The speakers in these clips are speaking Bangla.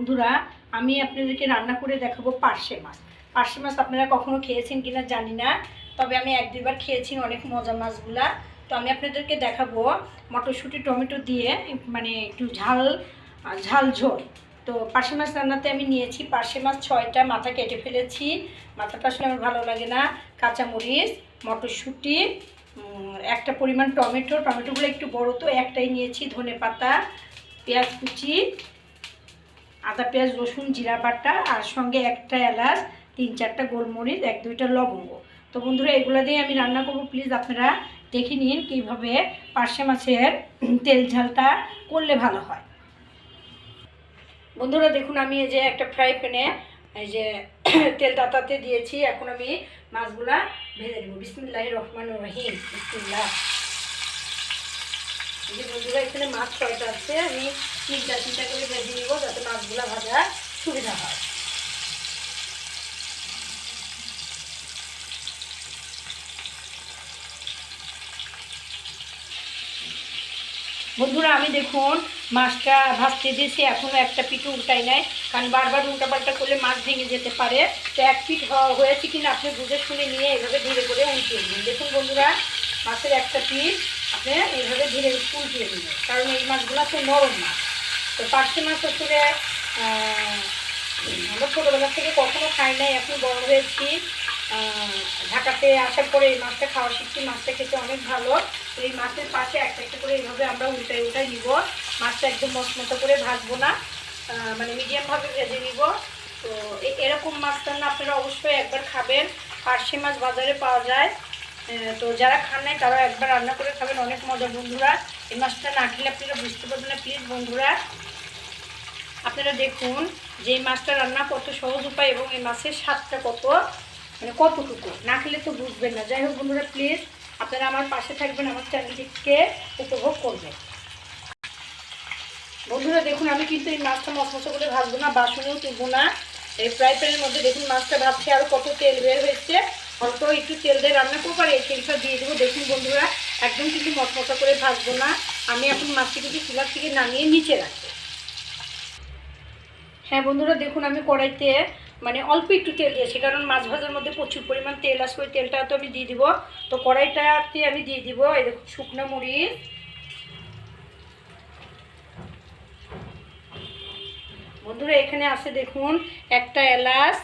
বন্ধুরা, আমি আপনাদেরকে রান্না করে দেখাবো পার্শে মাছ। পার্শে মাছ আপনারা কখনো খেয়েছেন কিনা জানি না, তবে আমি এক দুইবার খেয়েছি অনেক মজা মাছগুলা। তো আমি আপনাদেরকে দেখাবো মটরশুঁটি, টমেটো দিয়ে মানে একটু ঝাল ঝাল ঝোল। তো পার্শে মাছ রান্নাতে আমি নিয়েছি, পার্শে মাছ ছয়টা, মাথা কেটে ফেলেছি। মাথাটা আসলে আমার ভালো লাগে না। কাঁচামরিচ, মটরশুঁটি একটা পরিমাণ টমেটো। টমেটোগুলো একটু বড় তো, একটাই নিয়েছি ধনে পাতা পেঁয়াজ কুচি আদা, পেঁয়াজ, রসুন, জিরা বাটা আর সঙ্গে একটা এলাচ, তিন চারটা গোলমরিচ, এক দুইটা লবঙ্গ। তো বন্ধুরা, এগুলো দিয়ে আমি রান্না করব। প্লিজ আপনারা দেখে নিন কীভাবে পার্শে মাছের তেল ঝালটা করলে ভালো হয়। বন্ধুরা, দেখুন, আমি এই যে একটা ফ্রাই প্যানে এই যে তেল তাতাতে দিয়েছি। এখন আমি মাছগুলা ভেজে নেব। বিসমিল্লাহ রহমান রহিম। বিসমিল্লাহ। যে বন্ধুরা, এখানে মাছ ছয়টা আছে। আমি তিনটা তিনটা করে ভেজে নিব যাতে মাছগুলা ভাজা সুবিধা হয়। বন্ধুরা, আমি দেখুন মাছটা ভাজতে দিয়েছি এখনও একটা পিঠে উল্টাই নাই। কারণ বারবার উল্টাপাল্টা করলে মাছ ভেঙে যেতে পারে। তো এক পিঠ হয়েছে কিনা আপনি বুঝে শুনে নিয়ে এভাবে ধীরে করে উল্টিয়ে দিন। দেখুন বন্ধুরা, মাছের একটা পিঠ আপনি এইভাবে ধীরে উল্টিয়ে দিবেন, কারণ এই মাছগুলো তো নরম মাছ। তো পার্শে মাছ আসলে আমরা ছোটোবেলা থেকে কখনো খাই নাই, এখন বড় হয়েছি। ঢাকাতে আসার পরে এই মাছটা খাওয়া শিখছি, মাছটা খেতে অনেক ভালো। এই মাছের পাশে একটা একটা করে এইভাবে আমরা উল্টাই উল্টাই নিব। মাছটা একদম মশমতো করে ভাজবো না মানে মিডিয়ামভাবে ভেজে নিব। তো এরকম মাছ রান্না আপনারা অবশ্যই একবার খাবেন। পার্শে মাছ বাজারে পাওয়া যায়। তো যারা খান নাই তারা একবার রান্না করে খাবেন, অনেক মজা। বন্ধুরা, এই মাছটা না খেলে আপনারা বুঝতে পারবেন না প্লিজ বন্ধুরা। আপনারা দেখুন যে এই মাছটা রান্না কত সহজ উপায় এবং এই মাছের স্বাদটা কত মানে কতটুকু। না খেলে তো বুঝবেন না। যাই হোক, বন্ধুরা প্লিজ আপনারা আমার পাশে থাকবেন, আমার চ্যানেলটিকে উপভোগ করবেন। বন্ধুরা, দেখুন, আমি কিন্তু এই মাছটা মশমশো করে ভাজবো না, বাসনেও তুলবো না। এই ফ্রাই প্যানের মধ্যে দেখুন মাছটা ভাজছে আরও কত তেল বের হয়েছে। অল্প একটু তেল দিয়ে রান্না করব আর এই তেলটা দিয়ে দেবো। দেখুন বন্ধুরা, একদম কিন্তু মশমশা করে ভাজবো না। আমি এখন মাছটা কিন্তু চুলার থেকে নামিয়ে নিচে রাখব। হ্যাঁ বন্ধুরা, দেখুন আমি কড়াইতে মানে অল্প একটু তেল দিয়েছি, কারণ মাছ ভাজার মধ্যে প্রচুর পরিমাণ তেল আসবে তেলটা তো আমি দিয়ে দিব। তো কড়াইটাতে আমি দিয়ে দিব, এই দেখুন, শুকনো মরিচ। বন্ধুরা, এখানে আছে দেখুন একটা এলাচ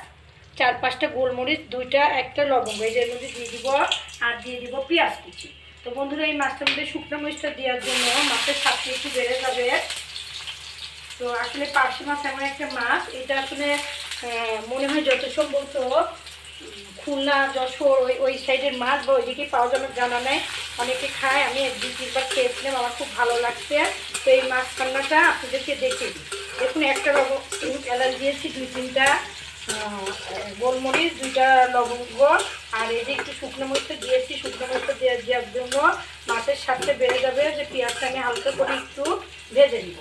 চার পাঁচটা গোলমরিচ, দুইটা, একটা লবঙ্গ। এর মধ্যে দিয়ে দিব আর দিয়ে দিব পেঁয়াজ কুচি। তো বন্ধুরা, এই মাছটার মধ্যে শুকনো মরিচটা দেওয়ার জন্য মাছের স্বাদটা একটু বেড়ে যাবে। তো আসলে পার্শে মাছ এমন একটা মাছ, এটা আসলে মনে হয় যত সম্ভবত খুলনা, যশোর, ওই ওই সাইডের মাছ বা ওইদিকে পাওয়া যাবে জানা নেই। অনেকে খায়, আমি এক দুই তিনবার খেয়েছিলাম, আমার খুব ভালো লাগছে। তো এই মাছ রান্নাটা আপনাদেরকে দেখে দেখুন, একটা লবঙ্গ, এলাচ দিয়েছি, দুই তিনটা। গোলমরিচ, দুইটা লবঙ্গ, আর এই যে একটু শুকনো মরিচটা দিয়েছি, শুকনো মরিচটা দেওয়া দেওয়ার জন্য মাছের স্বাদটা বেড়ে যাবে, যে পেঁয়াজটা আমি হালকা করে একটু ভেজে নিব।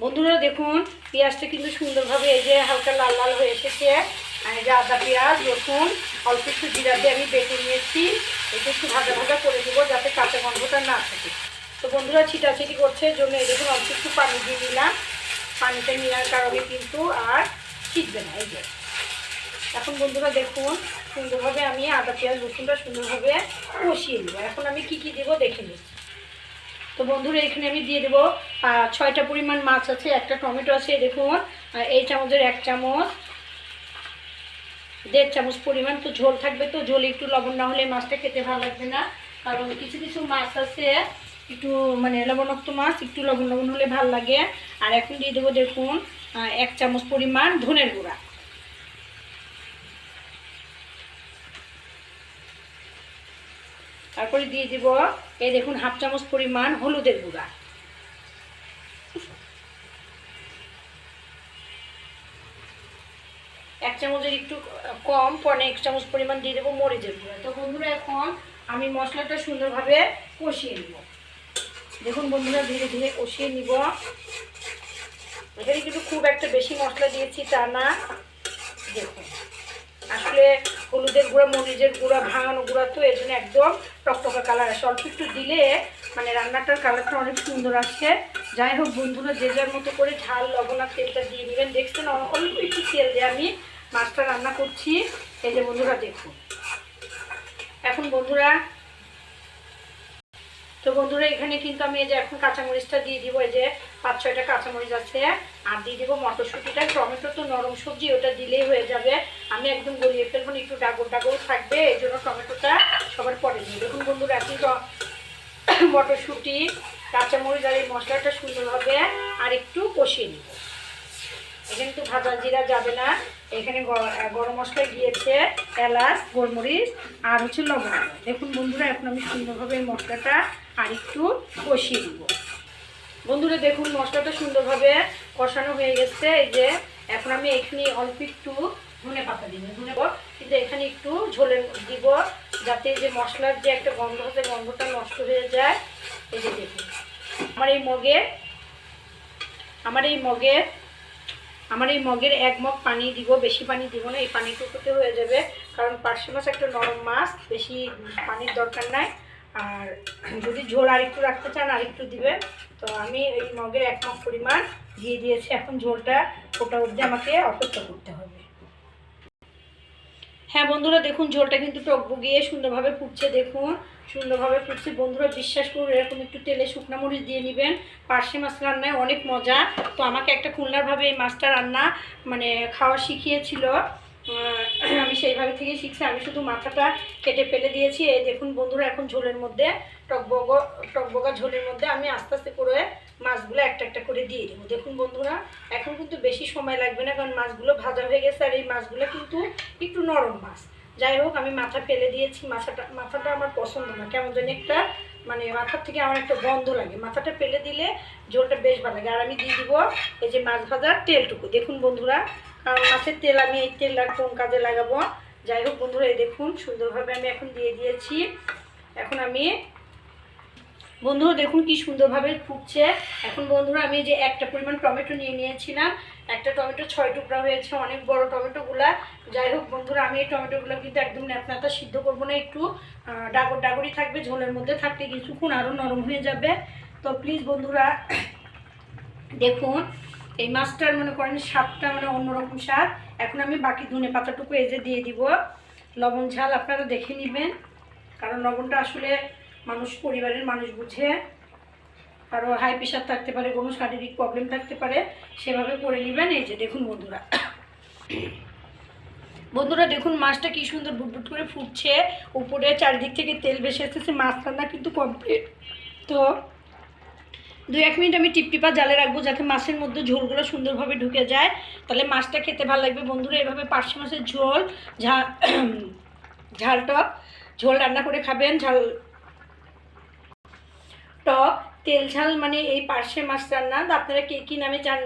বন্ধুরা দেখুন, পেঁয়াজটা কিন্তু সুন্দরভাবে এই যে হালকা লাল লাল হয়ে এসেছে, আর এই যে আদা পেঁয়াজ, রসুন, অল্প একটু জিরা দিয়ে আমি বেটে নিয়েছি, এটা একটু ভাজা ভাজা করে দেবো যাতে কাঁচা গন্ধটা না থাকে। তো বন্ধুরা ছিটাছিটি করছে জন্য দেখুন অল্প একটু পানি দিয়ে নিলাম। পানিটা নেওয়ার কারণে কিন্তু আর ছিটবে না, এই যে। এখন বন্ধুরা দেখুন, সুন্দরভাবে আমি আদা, পেঁয়াজ, রসুনটা সুন্দরভাবে কষিয়ে নেব। এখন আমি কি কি দেবো দেখে নিই। তো বন্ধুরা, এখানে আমি দিয়ে দেবো ছয়টা পরিমাণ মাছ আছে, একটা টমেটো আছে, দেখুন এই চামচের এক চামচ, দেড় চামচ পরিমাণ তো ঝোল থাকবে। তো ঝোল একটু লবণ না হলে মাছটা খেতে ভালো লাগবে না। কারণ কিছু কিছু মাছ আছে একটু মানে লবণাক্ত মাছ, একটু লবণ লবণ হলে ভালো লাগে। আর এখন দিয়ে দেবো দেখুন এক চামচ পরিমাণ ধনের গুঁড়া। তারপরে দিয়ে দিব, এই দেখুন, হাফ চামচ পরিমাণ হলুদের গুঁড়া। এক চামচের একটু কম পনে এক চামচ পরিমাণ দিয়ে দেবো মরিচের গুঁড়া। তো বন্ধুরা, এখন আমি মশলাটা সুন্দরভাবে কষিয়ে নিব। দেখুন বন্ধুরা, ধীরে ধীরে কষিয়ে নিব। এখানে কিন্তু খুব একটা বেশি মশলা দিয়েছি তা না। দেখুন, আসলে হলুদের গুঁড়া, মরিচের গুঁড়া, ভাঙানো গুঁড়া তো এর জন্য একদম টকটকা কালার আসে। অল্প একটু দিলে মানে রান্নাটার কালারটা অনেক সুন্দর আসে। যাই হোক বন্ধুরা, যে যার মতো করে ঝাল, লবণ আর তেলটা দিয়ে নেবেন। দেখছেন অল্প একটু তেল দিয়ে আমি মাছটা রান্না করছি। এই যে বন্ধুরা, দেখুন। এখন বন্ধুরা তো বন্ধুরা, এখানে কিন্তু আমি এই যে এখন কাঁচামরিচটা দিয়ে দিব, এই যে পাঁচ ছয়টা কাঁচামরিচ আছে, আর দিয়ে দিব মটরশুঁটিটা। টমেটো তো নরম সবজি, ওটা দিলেই হয়ে যাবে। আমি একদম গলিয়ে ফেলব একটু ডাগর ডাগর থাকবে, এই জন্য টমেটোটা সবার পরে দিই দেখুন বন্ধুরা, এখন মটরশুঁটি, কাঁচামরিচ আর এই মশলাটা সুন্দরভাবে আর একটু কষিয়ে নিব। এখানে তো ভাজা জিরা যাবে না। এখানে গরম মশলা গিয়েছে এলাচ, গোলমরিচ আর হচ্ছে লবণ। দেখুন বন্ধুরা, এখন আমি সুন্দরভাবে এই মশলাটা আর একটু কষিয়ে দিব বন্ধুরা, দেখুন মশলাটা সুন্দরভাবে কষানো হয়ে গেছে। এই যে, এখন আমি এখানে অল্প একটু ধনে পাতা দিব ধনে কিন্তু এখানে একটু ঝোলে দিব, যাতে যে মশলার যে একটা গন্ধ আছে, গন্ধটা নষ্ট হয়ে যায়। এই যে দেখুন, আমার এই মগে, আমার এই মগে আমার এই মগের এক মগ পানি দিব, বেশি পানি দিব না, এই পানিটুকুতে হয়ে যাবে। কারণ পার্শে মাছ একটা নরম মাছ, বেশি পানির দরকার নাই। আর যদি ঝোল আরেকটু রাখতে চান, আরেকটু দিবেন। তো আমি এই মগের এক মগ পরিমাণ দিয়ে দিয়েছি। এখন ঝোলটা ওটা অবধি আমাকে অপেক্ষা করতে হবে। হ্যাঁ বন্ধুরা, দেখুন ঝোলটা কিন্তু টকবগিয়ে সুন্দরভাবে ফুটছে। দেখুন সুন্দরভাবে ফুটছে। বন্ধুরা, বিশ্বাস করুন, এরকম একটু তেলে শুকনো মরিচ দিয়ে নেবেন। পার্শে মাছ রান্নায় অনেক মজা। তো আমাকে একটা খুলনারভাবে এই মাছটা রান্না মানে খাওয়া শিখিয়েছিল। আমি সেইভাবে থেকেই শিখছি। আমি শুধু মাথাটা কেটে ফেলে দিয়েছি। এই দেখুন বন্ধুরা, এখন ঝোলের মধ্যে, টকবগ, টকবগা ঝোলের মধ্যে আমি আস্তে আস্তে করে মাছগুলো একটা একটা করে দিয়ে দেবো। দেখুন বন্ধুরা, এখন কিন্তু বেশি সময় লাগবে না, কারণ মাছগুলো ভাজা হয়ে গেছে আর এই মাছগুলো কিন্তু একটু নরম মাছ। যাই হোক, আমি মাথা ফেলে দিয়েছি। মাথাটা মাথাটা আমার পছন্দ না। কেমন জানি একটা মানে মাথার থেকে আমার একটা গন্ধ লাগে। মাথাটা ফেলে দিলে ঝোলটা বেশ ভালো লাগে। আর আমি দিয়ে দিব এই যে মাছ ভাজার তেলটুকু। দেখুন বন্ধুরা, কারণ মাছের তেল আমি এই তেল আর কোন কাজে লাগাবো? যাই হোক বন্ধুরা, এই দেখুন, সুন্দরভাবে আমি এখন দিয়ে দিয়েছি। এখন আমি বন্ধুরা দেখুন কি সুন্দরভাবে ফুটছে। এখন বন্ধুরা আমি যে একটা পরিমাণ টমেটো নিয়ে নিয়েছিলাম, একটা টমেটো ছয় টুকরা হয়েছে, অনেক বড় টমেটোগুলা। যাই হোক বন্ধুরা, আমি এই টমেটোগুলো কিন্তু একদম ন্যাপনাতা সিদ্ধ করব না একটু। ডাগর ডাগরই থাকবে, ঝোলের মধ্যে থাকতে কিছুক্ষণ আরও নরম হয়ে যাবে। তো প্লিজ বন্ধুরা, দেখুন, এই মাছটার মনে করেন স্বাদটা মানে অন্যরকম স্বাদ। এখন আমি বাকি ধনে পাতাটুকু যে দিয়ে দিব। লবণ ঝাল আপনারা দেখে নেবেন, কারণ লবণটা আসলে মানুষ পরিবারের মানুষ বুঝে, কারও হাই প্রেশার থাকতে পারে, কোনো শারীরিক প্রবলেম থাকতে পারে, সেভাবে করে নেবেন। এই যে দেখুন বন্ধুরা। বন্ধুরা, দেখুন মাছটা কি সুন্দর বুটবুট করে ফুটছে। উপরে চারিদিক থেকে তেল ভেসে এসেছে মাছ রান্না কিন্তু কমপ্লিট তো দু এক মিনিট আমি টিপটিপা জালে রাখব যাতে মাছের মধ্যে ঝোলগুলো সুন্দরভাবে ঢুকে যায়। তাহলে মাছটা খেতে ভালো লাগবে। বন্ধুরা, এভাবে পার্শে মাছের ঝোল ঝাল ঝাল টক ঝোল রান্না করে খাবেন। ঝাল টক, তেল ঝাল মানে এই পার্শে মাছ রান্না। আপনারা কে কী নামে জান,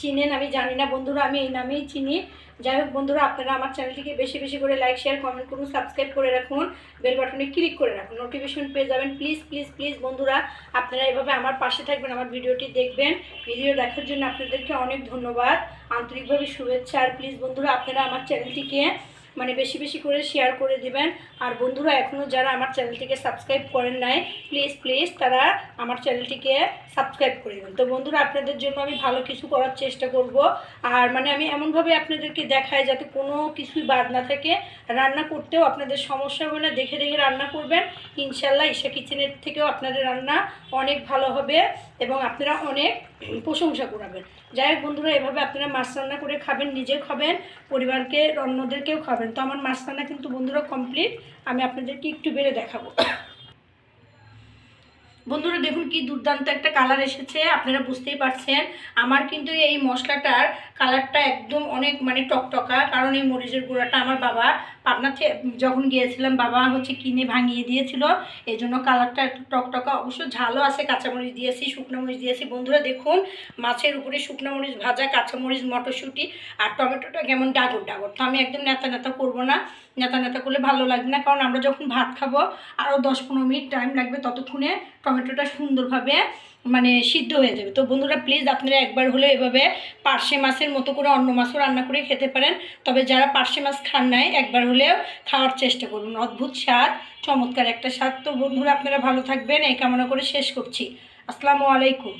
চিনেন আমি জানি না। বন্ধুরা, আমি এই নামেই চিনি। যাই হোক বন্ধুরা, আপনারা আমার চ্যানেলটিকে বেশি বেশি করে লাইক শেয়ার কমেন্ট করুন সাবস্ক্রাইব করে রাখুন। বেল বাটনে ক্লিক করে রাখুন। নোটিফিকেশন পেয়ে যাবেন। প্লিজ প্লিজ প্লিজ বন্ধুরা, আপনারা এভাবে আমার পাশে থাকবেন, আমার ভিডিওটি দেখবেন। ভিডিও দেখার জন্য আপনাদেরকে অনেক ধন্যবাদ। আন্তরিকভাবে শুভেচ্ছা। আর প্লিজ বন্ধুরা, আপনারা আমার চ্যানেলটিকে মানে বেশি বেশি করে শেয়ার করে দিবেন। আর বন্ধুরা এখনও যারা আমার চ্যানেলটিকে সাবস্ক্রাইব করেন নাই প্লিজ প্লিজ তারা আমার চ্যানেলটিকে সাবস্ক্রাইব করে দেবেন। তো বন্ধুরা, আপনাদের জন্য আমি ভালো কিছু করার চেষ্টা করব। আর মানে আমি এমনভাবে আপনাদেরকে দেখাই যাতে কোনো কিছুই বাদ না থাকে। রান্না করতেও আপনাদের সমস্যা হবে না, দেখে দেখে রান্না করবেন। ইনশাল্লাহ ঈশা কিচেনের থেকেও আপনাদের রান্না অনেক ভালো হবে এবং আপনারা অনেক প্রশংসা করাবেন। যাই হোক বন্ধুরা, এভাবে আপনারা মাছ রান্না করে খাবেন, নিজে খাবেন, পরিবারকে, অন্যদেরকেও খাবেন। তো আমার মাছ রান্না কিন্তু বন্ধুরা কমপ্লিট আমি আপনাদেরকে একটু বেড়ে দেখাবো। বন্ধুরা, দেখুন কি দুর্দান্ত একটা কালার এসেছে, আপনারা বুঝতেই পারছেন। আমার কিন্তু এই মশলাটার কালারটা একদম অনেক মানে টকটকা, কারণ এই মরিচের গুঁড়াটা আমার বাবা পাবনাতে যখন গিয়েছিলাম, বাবা হচ্ছে কিনে ভাঙিয়ে দিয়েছিল। এই জন্য কালারটা একটু টকটকা, অবশ্য ঝালও আছে, কাঁচামরিচ দিয়েছি শুকনো মরিচ দিয়েছি। বন্ধুরা দেখুন, মাছের উপরে শুকনো মরিচ ভাজা, কাঁচামরিচ, মটরশুঁটি আর টমেটোটা কেমন ডাগর ডাগর। তো আমি একদম নেতা নেতা করব না, নেতা নেতা করলে ভালো লাগবে না, কারণ আমরা যখন ভাত খাব আরও দশ পনেরো মিনিট টাইম লাগবে, ততক্ষণে টমেটোটা সুন্দরভাবে মানে সিদ্ধ হয়ে যাবে। তো বন্ধুরা প্লিজ আপনারা একবার হলে এভাবে পার্শে মাছের মতো করে অন্য মাছও রান্না করে খেতে পারেন। তবে যারা পার্শে মাছ খান নাই, একবার হলেও খাওয়ার চেষ্টা করুন। অদ্ভুত স্বাদ, চমৎকার একটা স্বাদ। তো বন্ধুরা, আপনারা ভালো থাকবেন। এই কামনা করে শেষ করছি। আসসালামু আলাইকুম।